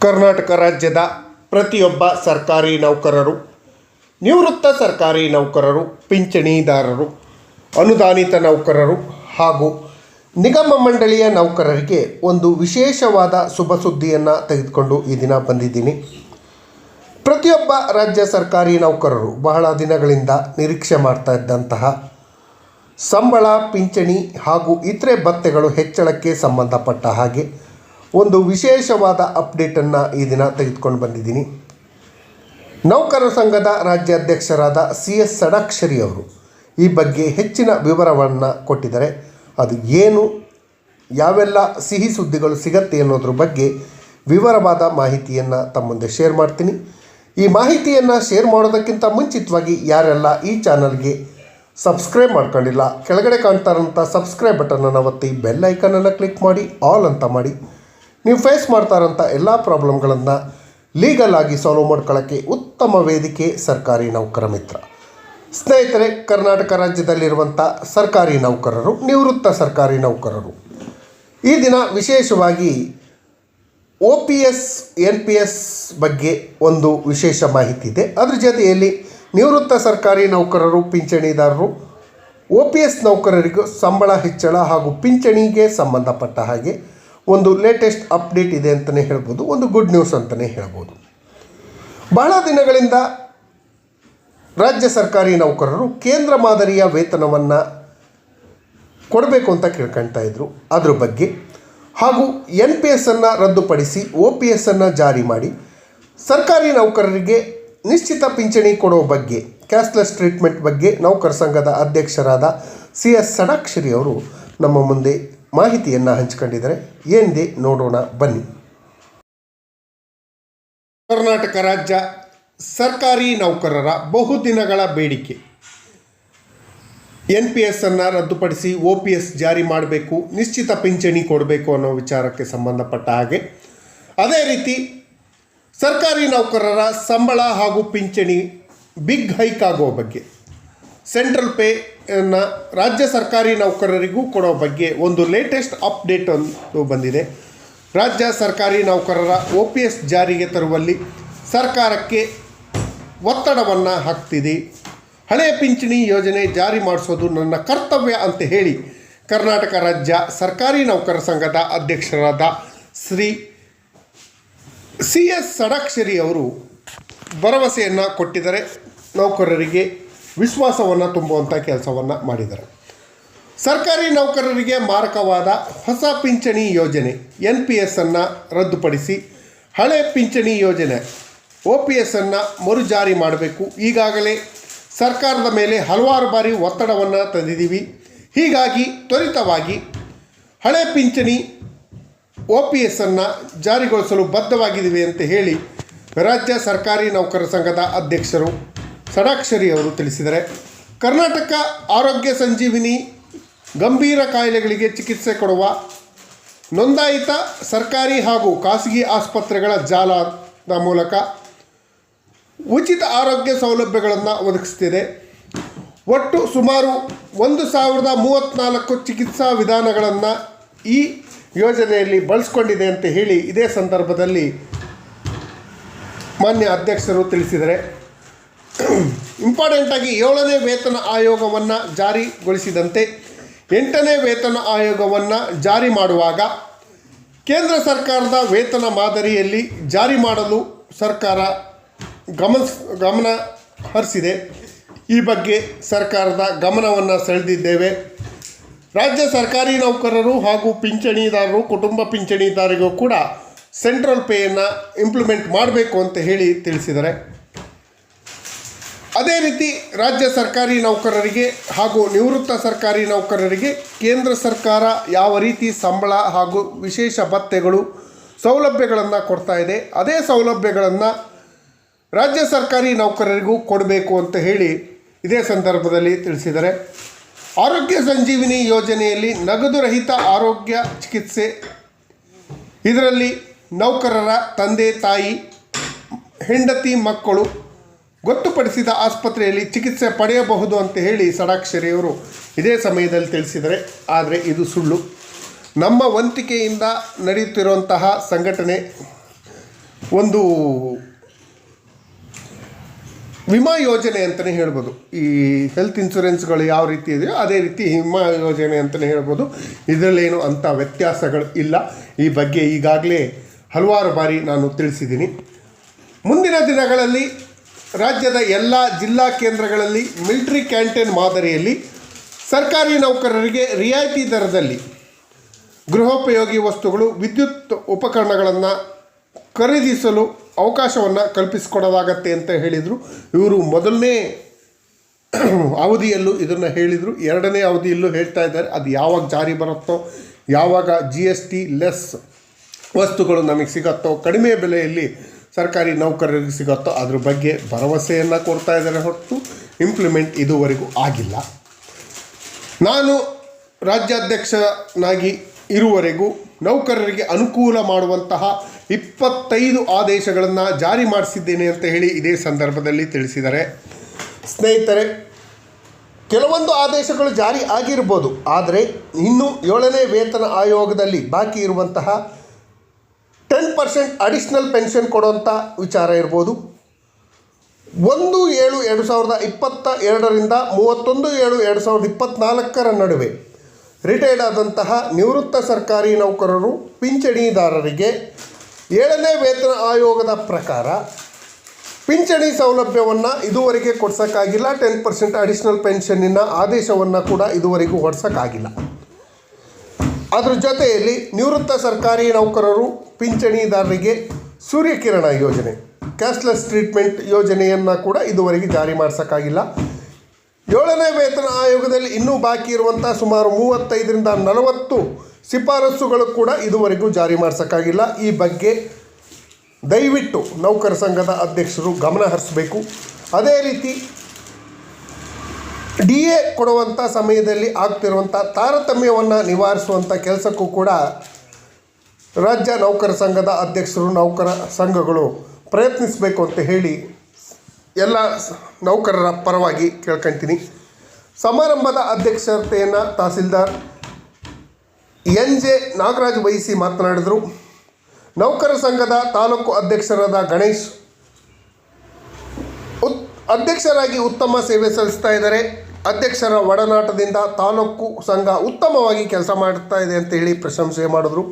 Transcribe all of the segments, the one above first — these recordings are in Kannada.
ಕರ್ನಾಟಕ ರಾಜ್ಯದ ಪ್ರತಿಯೊಬ್ಬ ಸರ್ಕಾರಿ ನೌಕರರು, ನಿವೃತ್ತ ಸರ್ಕಾರಿ ನೌಕರರು, ಪಿಂಚಣಿದಾರರು, ಅನುದಾನಿತ ನೌಕರರು ಹಾಗೂ ನಿಗಮ ಮಂಡಳಿಯ ನೌಕರರಿಗೆ ಒಂದು ವಿಶೇಷವಾದ ಶುಭ ಸುದ್ದಿಯನ್ನು ತೆಗೆದುಕೊಂಡು ಈ ದಿನ ಬಂದಿದ್ದೀನಿ. ಪ್ರತಿಯೊಬ್ಬ ರಾಜ್ಯ ಸರ್ಕಾರಿ ನೌಕರರು ಬಹಳ ದಿನಗಳಿಂದ ನಿರೀಕ್ಷೆ ಮಾಡ್ತಾ ಇದ್ದಂತಹ ಸಂಬಳ, ಪಿಂಚಣಿ ಹಾಗೂ ಇತರೆ ಭತ್ಯೆಗಳು ಹೆಚ್ಚಳಕ್ಕೆ ಸಂಬಂಧಪಟ್ಟ ಹಾಗೆ ಒಂದು ವಿಶೇಷವಾದ ಅಪ್ಡೇಟನ್ನು ಈ ದಿನ ತೆಗೆದುಕೊಂಡು ಬಂದಿದ್ದೀನಿ. ನೌಕರರ ಸಂಘದ ರಾಜ್ಯಾಧ್ಯಕ್ಷರಾದ ಸಿ ಎಸ್ ಸಡಾಕ್ಷರಿ ಅವರು ಈ ಬಗ್ಗೆ ಹೆಚ್ಚಿನ ವಿವರವನ್ನು ಕೊಟ್ಟಿದ್ದಾರೆ. ಅದು ಏನು, ಯಾವೆಲ್ಲ ಸಿಹಿ ಸುದ್ದಿಗಳು ಸಿಗತ್ತೆ ಅನ್ನೋದ್ರ ಬಗ್ಗೆ ವಿವರವಾದ ಮಾಹಿತಿಯನ್ನು ತಮ್ಮ ಮುಂದೆ ಶೇರ್ ಮಾಡ್ತೀನಿ. ಈ ಮಾಹಿತಿಯನ್ನು ಶೇರ್ ಮಾಡೋದಕ್ಕಿಂತ ಮುಂಚಿತವಾಗಿ ಯಾರೆಲ್ಲ ಈ ಚಾನಲ್ಗೆ ಸಬ್ಸ್ಕ್ರೈಬ್ ಮಾಡ್ಕೊಂಡಿಲ್ಲ, ಕೆಳಗಡೆ ಕಾಣ್ತಾರಂಥ ಸಬ್ಸ್ಕ್ರೈಬ್ ಬಟನನ್ನು ಒತ್ತಿ ಬೆಲ್ ಐಕನನ್ನು ಕ್ಲಿಕ್ ಮಾಡಿ, ಆಲ್ ಅಂತ ಮಾಡಿ. ನೀವು ಫೇಸ್ ಮಾಡ್ತಾ ಇರೋಂಥ ಎಲ್ಲ ಪ್ರಾಬ್ಲಮ್ಗಳನ್ನು ಲೀಗಲ್ ಆಗಿ ಸಾಲ್ವ್ ಮಾಡ್ಕೊಳ್ಳೋಕ್ಕೆ ಉತ್ತಮ ವೇದಿಕೆ ಸರ್ಕಾರಿ ನೌಕರ ಮಿತ್ರ. ಸ್ನೇಹಿತರೆ, ಕರ್ನಾಟಕ ರಾಜ್ಯದಲ್ಲಿರುವಂಥ ಸರ್ಕಾರಿ ನೌಕರರು, ನಿವೃತ್ತ ಸರ್ಕಾರಿ ನೌಕರರು. ಈ ದಿನ ವಿಶೇಷವಾಗಿ O P S N P S ಬಗ್ಗೆ ಒಂದು ವಿಶೇಷ ಮಾಹಿತಿ ಇದೆ. ಅದ್ರ ಜೊತೆಯಲ್ಲಿ ನಿವೃತ್ತ ಸರ್ಕಾರಿ ನೌಕರರು, ಪಿಂಚಣಿದಾರರು ಒ ಪಿ ಎಸ್ ನೌಕರರಿಗೂ ಸಂಬಳ ಹೆಚ್ಚಳ ಹಾಗೂ ಪಿಂಚಣಿಗೆ ಸಂಬಂಧಪಟ್ಟ ಹಾಗೆ ಒಂದು ಲೇಟೆಸ್ಟ್ ಅಪ್ಡೇಟ್ ಇದೆ ಅಂತಲೇ ಹೇಳ್ಬೋದು, ಒಂದು ಗುಡ್ ನ್ಯೂಸ್ ಅಂತಲೇ ಹೇಳ್ಬೋದು. ಬಹಳ ದಿನಗಳಿಂದ ರಾಜ್ಯ ಸರ್ಕಾರಿ ನೌಕರರು ಕೇಂದ್ರ ಮಾದರಿಯ ವೇತನವನ್ನು ಕೊಡಬೇಕು ಅಂತ ಕೇಳ್ಕೊಳ್ತಾ ಇದ್ರು. ಅದ್ರ ಬಗ್ಗೆ ಹಾಗೂ ಎನ್ ಪಿ ಎಸ್ಸನ್ನು ರದ್ದುಪಡಿಸಿ ಒ ಪಿ ಎಸ್ಸನ್ನು ಜಾರಿ ಮಾಡಿ ಸರ್ಕಾರಿ ನೌಕರರಿಗೆ ನಿಶ್ಚಿತ ಪಿಂಚಣಿ ಕೊಡೋ ಬಗ್ಗೆ ಕ್ಯಾಶ್ಲೆಸ್ ಟ್ರೀಟ್ಮೆಂಟ್ ಬಗ್ಗೆ ನೌಕರ ಸಂಘದ ಅಧ್ಯಕ್ಷರಾದ ಸಿ ಎಸ್ ಸಡಾಕ್ಷರಿ ಅವರು ನಮ್ಮ ಮುಂದೆ ಮಾಹಿತಿಯನ್ನು ಹಂಚಿಕೊಂಡಿದ್ದಾರೆ. ಏನಿದೆ ನೋಡೋಣ, ಬನ್ನಿ. ಕರ್ನಾಟಕ ರಾಜ್ಯ ಸರ್ಕಾರಿ ನೌಕರರ ಬಹುದಿನಗಳ ಬೇಡಿಕೆ. ಎನ್ ಪಿ ಎಸ್ಸನ್ನು ರದ್ದುಪಡಿಸಿ ಒ ಪಿ ಎಸ್ ಜಾರಿ ಮಾಡಬೇಕು, ನಿಶ್ಚಿತ ಪಿಂಚಣಿ ಕೊಡಬೇಕು ಅನ್ನೋ ವಿಚಾರಕ್ಕೆ ಸಂಬಂಧಪಟ್ಟ ಹಾಗೆ. ಅದೇ ರೀತಿ ಸರ್ಕಾರಿ ನೌಕರರ ಸಂಬಳ ಹಾಗೂ ಪಿಂಚಣಿ ಬಿಗ್ ಹೈಕ್ ಆಗೋ ಬಗ್ಗೆ. ಸೆಂಟ್ರಲ್ ಪೇನ ರಾಜ್ಯ ಸರ್ಕಾರಿ ನೌಕರರಿಗೂ ಕೊಡೋ ಬಗ್ಗೆ ಒಂದು ಲೇಟೆಸ್ಟ್ ಅಪ್ಡೇಟ್ ಒಂದು ಬಂದಿದೆ. ರಾಜ್ಯ ಸರ್ಕಾರಿ ನೌಕರರ ಒ ಪಿ ಎಸ್ ಜಾರಿಗೆ ತರುವಲ್ಲಿ ಸರ್ಕಾರಕ್ಕೆ ಒತ್ತಡವನ್ನು ಹಾಕ್ತಿದೆ. ಹಳೆಯ ಪಿಂಚಣಿ ಯೋಜನೆ ಜಾರಿ ಮಾಡಿಸೋದು ನನ್ನ ಕರ್ತವ್ಯ ಅಂತ ಹೇಳಿ ಕರ್ನಾಟಕ ರಾಜ್ಯ ಸರ್ಕಾರಿ ನೌಕರ ಸಂಘದ ಅಧ್ಯಕ್ಷರಾದ ಶ್ರೀ ಸಿ ಎಸ್ ಸಡಾಕ್ಷರಿ ಅವರು ಭರವಸೆಯನ್ನು ಕೊಟ್ಟಿದ್ದಾರೆ. ನೌಕರರಿಗೆ ವಿಶ್ವಾಸವನ್ನು ತುಂಬುವಂಥ ಕೆಲಸವನ್ನು ಮಾಡಿದ್ದಾರೆ. ಸರ್ಕಾರಿ ನೌಕರರಿಗೆ ಮಾರಕವಾದ ಹೊಸ ಪಿಂಚಣಿ ಯೋಜನೆ ಎನ್ ಪಿ ಎಸ್ಸನ್ನು ರದ್ದುಪಡಿಸಿ ಹಳೆ ಪಿಂಚಣಿ ಯೋಜನೆ ಒ ಪಿ ಎಸ್ಸನ್ನು ಮರುಜಾರಿ ಮಾಡಬೇಕು. ಈಗಾಗಲೇ ಸರ್ಕಾರದ ಮೇಲೆ ಹಲವಾರು ಬಾರಿ ಒತ್ತಡವನ್ನು ತಂದಿದ್ದೀವಿ. ಹೀಗಾಗಿ ತ್ವರಿತವಾಗಿ ಹಳೆ ಪಿಂಚಣಿ ಒ ಪಿ ಎಸ್ಸನ್ನು ಜಾರಿಗೊಳಿಸಲು ಬದ್ಧವಾಗಿದ್ದೀವಿ ಅಂತ ಹೇಳಿ ರಾಜ್ಯ ಸರ್ಕಾರಿ ನೌಕರ ಸಂಘದ ಅಧ್ಯಕ್ಷರು ಸಡಾಕ್ಷರಿ ಅವರು ತಿಳಿಸಿದರೆ, ಕರ್ನಾಟಕ ಆರೋಗ್ಯ ಸಂಜೀವಿನಿ ಗಂಭೀರ ಕಾಯಿಲೆಗಳಿಗೆ ಚಿಕಿತ್ಸೆ ಕೊಡುವ ನೋಂದಾಯಿತ ಸರ್ಕಾರಿ ಹಾಗೂ ಖಾಸಗಿ ಆಸ್ಪತ್ರೆಗಳ ಜಾಲದ ಮೂಲಕ ಉಚಿತ ಆರೋಗ್ಯ ಸೌಲಭ್ಯಗಳನ್ನು ಒದಗಿಸ್ತಿದೆ ಒಟ್ಟು ಸುಮಾರು ಒಂದು ಸಾವಿರದ ಮೂವತ್ತ್ನಾಲ್ಕು ಚಿಕಿತ್ಸಾ ವಿಧಾನಗಳನ್ನು ಈ ಯೋಜನೆಯಲ್ಲಿ ಬಳಸ್ಕೊಂಡಿದೆ ಅಂತ ಹೇಳಿ ಇದೇ ಸಂದರ್ಭದಲ್ಲಿ ಮಾನ್ಯ ಅಧ್ಯಕ್ಷರು ತಿಳಿಸಿದ್ದಾರೆ ಇಂಪಾರ್ಟೆಂಟಾಗಿ ಏಳನೇ ವೇತನ ಆಯೋಗವನ್ನು ಜಾರಿಗೊಳಿಸಿದಂತೆ ಎಂಟನೇ ವೇತನ ಆಯೋಗವನ್ನು ಜಾರಿ ಮಾಡುವಾಗ ಕೇಂದ್ರ ಸರ್ಕಾರದ ವೇತನ ಮಾದರಿಯಲ್ಲಿ ಜಾರಿ ಮಾಡಲು ಸರ್ಕಾರ ಗಮನ ಗಮನ ಹರಿಸಿದೆ. ಈ ಬಗ್ಗೆ ಸರ್ಕಾರದ ಗಮನವನ್ನು ಸೆಳೆದಿದ್ದೇವೆ. ರಾಜ್ಯ ಸರ್ಕಾರಿ ನೌಕರರು ಹಾಗೂ ಪಿಂಚಣಿದಾರರು, ಕುಟುಂಬ ಪಿಂಚಣಿದಾರರಿಗೂ ಕೂಡ ಸೆಂಟ್ರಲ್ ಪೇಯನ್ನು ಇಂಪ್ಲಿಮೆಂಟ್ ಮಾಡಬೇಕು ಅಂತ ಹೇಳಿ ತಿಳಿಸಿದ್ದಾರೆ. ಅದೇ ರೀತಿ ರಾಜ್ಯ ಸರ್ಕಾರಿ ನೌಕರರಿಗೆ ಹಾಗೂ ನಿವೃತ್ತ ಸರ್ಕಾರಿ ನೌಕರರಿಗೆ ಕೇಂದ್ರ ಸರ್ಕಾರ ಯಾವ ರೀತಿ ಸಂಬಳ ಹಾಗೂ ವಿಶೇಷ ಭತ್ಯೆಗಳು ಸೌಲಭ್ಯಗಳನ್ನು ಕೊಡ್ತಾ ಇದೆ, ಅದೇ ಸೌಲಭ್ಯಗಳನ್ನು ರಾಜ್ಯ ಸರ್ಕಾರಿ ನೌಕರರಿಗೂ ಕೊಡಬೇಕು ಅಂತ ಹೇಳಿ ಇದೇ ಸಂದರ್ಭದಲ್ಲಿ ತಿಳಿಸಿದರೆ ಆರೋಗ್ಯ ಸಂಜೀವಿನಿ ಯೋಜನೆಯಲ್ಲಿ ನಗದು ರಹಿತ ಆರೋಗ್ಯ ಚಿಕಿತ್ಸೆ, ಇದರಲ್ಲಿ ನೌಕರರ ತಂದೆ ತಾಯಿ, ಹೆಂಡತಿ ಮಕ್ಕಳು ಗೊತ್ತುಪಡಿಸಿದ ಆಸ್ಪತ್ರೆಯಲ್ಲಿ ಚಿಕಿತ್ಸೆ ಪಡೆಯಬಹುದು ಅಂತ ಹೇಳಿ ಸಡಾಕ್ಷರಿಯವರು ಇದೇ ಸಮಯದಲ್ಲಿ ತಿಳಿಸಿದರೆ ಆದರೆ ಇದು ಸುಳ್ಳು. ನಮ್ಮ ವಂತಿಕೆಯಿಂದ ನಡೆಯುತ್ತಿರುವಂತಹ ಸಂಘಟನೆ ಒಂದು ವಿಮಾ ಯೋಜನೆ ಅಂತಲೇ ಹೇಳ್ಬೋದು. ಈ ಹೆಲ್ತ್ ಇನ್ಶೂರೆನ್ಸ್ಗಳು ಯಾವ ರೀತಿ ಇದೆಯೋ ಅದೇ ರೀತಿ ವಿಮಾ ಯೋಜನೆ ಅಂತಲೇ ಹೇಳ್ಬೋದು. ಇದರಲ್ಲೇನು ಅಂಥ ವ್ಯತ್ಯಾಸಗಳು ಇಲ್ಲ. ಈ ಬಗ್ಗೆ ಈಗಾಗಲೇ ಹಲವಾರು ಬಾರಿ ನಾನು ತಿಳಿಸಿದ್ದೀನಿ. ಮುಂದಿನ ದಿನಗಳಲ್ಲಿ ರಾಜ್ಯದ ಎಲ್ಲ ಜಿಲ್ಲಾ ಕೇಂದ್ರಗಳಲ್ಲಿ ಮಿಲ್ಟ್ರಿ ಕ್ಯಾಂಟೀನ್ ಮಾದರಿಯಲ್ಲಿ ಸರ್ಕಾರಿ ನೌಕರರಿಗೆ ರಿಯಾಯಿತಿ ದರದಲ್ಲಿ ಗೃಹೋಪಯೋಗಿ ವಸ್ತುಗಳು, ವಿದ್ಯುತ್ ಉಪಕರಣಗಳನ್ನು ಖರೀದಿಸಲು ಅವಕಾಶವನ್ನು ಕಲ್ಪಿಸಿಕೊಡಲಾಗತ್ತೆ ಅಂತ ಹೇಳಿದರು. ಇವರು ಮೊದಲನೇ ಅವಧಿಯಲ್ಲೂ ಇದನ್ನು ಹೇಳಿದರು. ಎರಡನೇ ಅವಧಿಯಲ್ಲೂ ಹೇಳ್ತಾ ಇದ್ದಾರೆ. ಅದು ಯಾವಾಗ ಜಾರಿ ಬರುತ್ತೋ, ಯಾವಾಗ ಜಿ ಎಸ್ ಟಿ ಲೆಸ್ ವಸ್ತುಗಳು ನಮಗೆ ಸಿಗತ್ತೋ, ಕಡಿಮೆ ಬೆಲೆಯಲ್ಲಿ ಸರ್ಕಾರಿ ನೌಕರರಿಗೆ ಸಿಗುತ್ತೋ ಅದ್ರ ಬಗ್ಗೆ ಭರವಸೆಯನ್ನು ಕೊಡ್ತಾ ಇದ್ದಾರೆ ಹೊರತು ಇಂಪ್ಲಿಮೆಂಟ್ ಇದುವರೆಗೂ ಆಗಿಲ್ಲ. ನಾನು ರಾಜ್ಯಾಧ್ಯಕ್ಷನಾಗಿ ಇರುವವರೆಗೂ ನೌಕರರಿಗೆ ಅನುಕೂಲ ಮಾಡುವಂತಹ ಇಪ್ಪತ್ತೈದು ಆದೇಶಗಳನ್ನು ಜಾರಿ ಮಾಡಿಸಿದ್ದೇನೆ ಅಂತ ಹೇಳಿ ಇದೇ ಸಂದರ್ಭದಲ್ಲಿ ತಿಳಿಸಿದ್ದಾರೆ ಸ್ನೇಹಿತರೆ, ಕೆಲವೊಂದು ಆದೇಶಗಳು ಜಾರಿ ಆಗಿರ್ಬೋದು, ಆದರೆ ಇನ್ನೂ ಏಳನೇ ವೇತನ ಆಯೋಗದಲ್ಲಿ ಬಾಕಿ ಇರುವಂತಹ ಟೆನ್ ಪರ್ಸೆಂಟ್ ಅಡಿಷ್ನಲ್ ಪೆನ್ಷನ್ ಕೊಡುವಂಥ ವಿಚಾರ ಇರ್ಬೋದು. ಒಂದು ಏಳು ಎರಡು ಸಾವಿರದ ಇಪ್ಪತ್ತ ಎರಡರಿಂದ ಮೂವತ್ತೊಂದು ಏಳು ಎರಡು ಸಾವಿರದ ಇಪ್ಪತ್ತ್ನಾಲ್ಕರ ನಡುವೆ ರಿಟೈರ್ಡ್ ಆದಂತಹ ನಿವೃತ್ತ ಸರ್ಕಾರಿ ನೌಕರರು, ಪಿಂಚಣಿದಾರರಿಗೆ ಏಳನೇ ವೇತನ ಆಯೋಗದ ಪ್ರಕಾರ ಪಿಂಚಣಿ ಸೌಲಭ್ಯವನ್ನು ಇದುವರೆಗೆ ಕೊಡ್ಸೋಕ್ಕಾಗಿಲ್ಲ ಟೆನ್ ಪರ್ಸೆಂಟ್ ಅಡಿಷ್ನಲ್ ಪೆನ್ಷನ್ನಿನ ಆದೇಶವನ್ನು ಕೂಡ ಇದುವರೆಗೂ ಹೊಡ್ಸೋಕ್ಕಾಗಿಲ್ಲ ಅದ್ರ ಜೊತೆಯಲ್ಲಿ ನಿವೃತ್ತ ಸರ್ಕಾರಿ ನೌಕರರು, ಪಿಂಚಣಿದಾರರಿಗೆ ಸೂರ್ಯಕಿರಣ ಯೋಜನೆ, ಕ್ಯಾಶ್ಲೆಸ್ ಟ್ರೀಟ್ಮೆಂಟ್ ಯೋಜನೆಯನ್ನು ಕೂಡ ಇದುವರೆಗೆ ಜಾರಿ ಮಾಡಿಸೋಕ್ಕಾಗಿಲ್ಲ. ಏಳನೇ ವೇತನ ಆಯೋಗದಲ್ಲಿ ಇನ್ನೂ ಬಾಕಿ ಇರುವಂಥ ಸುಮಾರು ಮೂವತ್ತೈದರಿಂದ ನಲವತ್ತು ಶಿಫಾರಸುಗಳು ಕೂಡ ಇದುವರೆಗೂ ಜಾರಿ ಮಾಡಿಸೋಕ್ಕಾಗಿಲ್ಲ. ಈ ಬಗ್ಗೆ ದಯವಿಟ್ಟು ನೌಕರ ಸಂಘದ ಅಧ್ಯಕ್ಷರು ಗಮನ ಹರಿಸಬೇಕು. ಅದೇ ರೀತಿ ಡಿ ಎ ಕೊಡುವಂಥ ಸಮಯದಲ್ಲಿ ಆಗ್ತಿರುವಂಥ ತಾರತಮ್ಯವನ್ನು ನಿವಾರಿಸುವಂಥ ಕೆಲಸಕ್ಕೂ ಕೂಡ ರಾಜ್ಯ ನೌಕರ ಸಂಘದ ಅಧ್ಯಕ್ಷರು, ನೌಕರ ಸಂಘಗಳು ಪ್ರಯತ್ನಿಸಬೇಕು ಅಂತ ಹೇಳಿ ಎಲ್ಲ ನೌಕರರ ಪರವಾಗಿ ಕೇಳ್ಕೊತೀನಿ. ಸಮಾರಂಭದ ಅಧ್ಯಕ್ಷತೆಯನ್ನು ತಹಸೀಲ್ದಾರ್ ಎನ್ ಜೆ ನಾಗರಾಜ್ ವಹಿಸಿ ಮಾತನಾಡಿದರು. ನೌಕರ ಸಂಘದ ತಾಲೂಕು ಅಧ್ಯಕ್ಷರಾದ ಗಣೇಶ್ ಉತ್, ಅಧ್ಯಕ್ಷರಾಗಿ ಉತ್ತಮ ಸೇವೆ ಸಲ್ಲಿಸ್ತಾ ಇದ್ದಾರೆ. ಅಧ್ಯಕ್ಷರ ಒಡನಾಟದಿಂದ ತಾಲೂಕು ಸಂಘ ಉತ್ತಮವಾಗಿ ಕೆಲಸ ಮಾಡ್ತಾ ಇದೆ ಅಂತ ಹೇಳಿ ಪ್ರಶಂಸೆ ಮಾಡಿದ್ರು.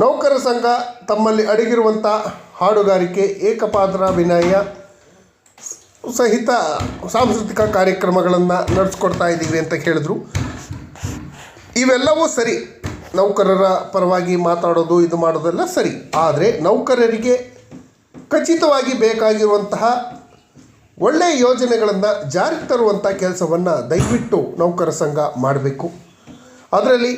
ನೌಕರ ಸಂಘ ತಮ್ಮಲ್ಲಿ ಅಡಗಿರುವಂಥ ಹಾಡುಗಾರಿಕೆ, ಏಕಪಾತ್ರ ವಿನಯ ಸಹಿತ ಸಾಂಸ್ಕೃತಿಕ ಕಾರ್ಯಕ್ರಮಗಳನ್ನು ನಡೆಸ್ಕೊಡ್ತಾ ಇದ್ದೀವಿ ಅಂತ ಹೇಳಿದ್ರು. ಇವೆಲ್ಲವೂ ಸರಿ. ನೌಕರರ ಪರವಾಗಿ ಮಾತಾಡೋದು, ಇದು ಮಾಡೋದೆಲ್ಲ ಸರಿ. ಆದರೆ ನೌಕರರಿಗೆ ಖಚಿತವಾಗಿ ಬೇಕಾಗಿರುವಂತಹ ಒಳ್ಳೆಯ ಯೋಜನೆಗಳನ್ನು ಜಾರಿಗೆ ತರುವಂಥ ಕೆಲಸವನ್ನು ದಯವಿಟ್ಟು ನೌಕರ ಸಂಘ ಮಾಡಬೇಕು. ಅದರಲ್ಲಿ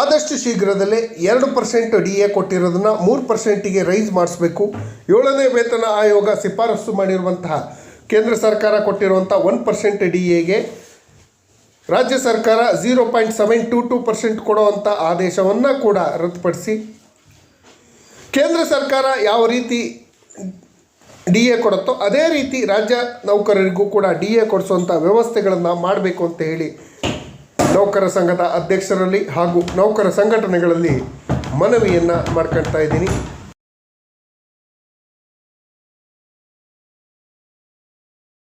ಆದಷ್ಟು ಶೀಘ್ರದಲ್ಲೇ ಎರಡು ಪರ್ಸೆಂಟ್ ಡಿ ಎ ಕೊಟ್ಟಿರೋದನ್ನು ಮೂರು ಪರ್ಸೆಂಟಿಗೆ ರೈಸ್ ಮಾಡಿಸ್ಬೇಕು. ಏಳನೇ ವೇತನ ಆಯೋಗ ಶಿಫಾರಸು ಮಾಡಿರುವಂತಹ ಕೇಂದ್ರ ಸರ್ಕಾರ ಕೊಟ್ಟಿರುವಂಥ ಒನ್ ಪರ್ಸೆಂಟ್ ಡಿ ಎಗೆ ರಾಜ್ಯ ಸರ್ಕಾರ zero point seven two two percent ಕೊಡುವಂಥ ಆದೇಶವನ್ನು ಕೂಡ ರದ್ದುಪಡಿಸಿ. ಕೇಂದ್ರ ಸರ್ಕಾರ ಯಾವ ರೀತಿ ಡಿ ಎ ಕೊಡುತ್ತೋ, ಅದೇ ರೀತಿ ರಾಜ್ಯ ನೌಕರರಿಗೂ ಕೂಡ ಡಿ ಎ ಕೊಡಿಸುವಂಥ ವ್ಯವಸ್ಥೆಗಳನ್ನು ಮಾಡಬೇಕು ಅಂತ ಹೇಳಿ ನೌಕರ ಸಂಘದ ಅಧ್ಯಕ್ಷರಲ್ಲಿ ಹಾಗೂ ನೌಕರ ಸಂಘಟನೆಗಳಲ್ಲಿ ಮನವಿಯನ್ನು ಮಾಡ್ಕೊಳ್ತಾ ಇದ್ದೀನಿ.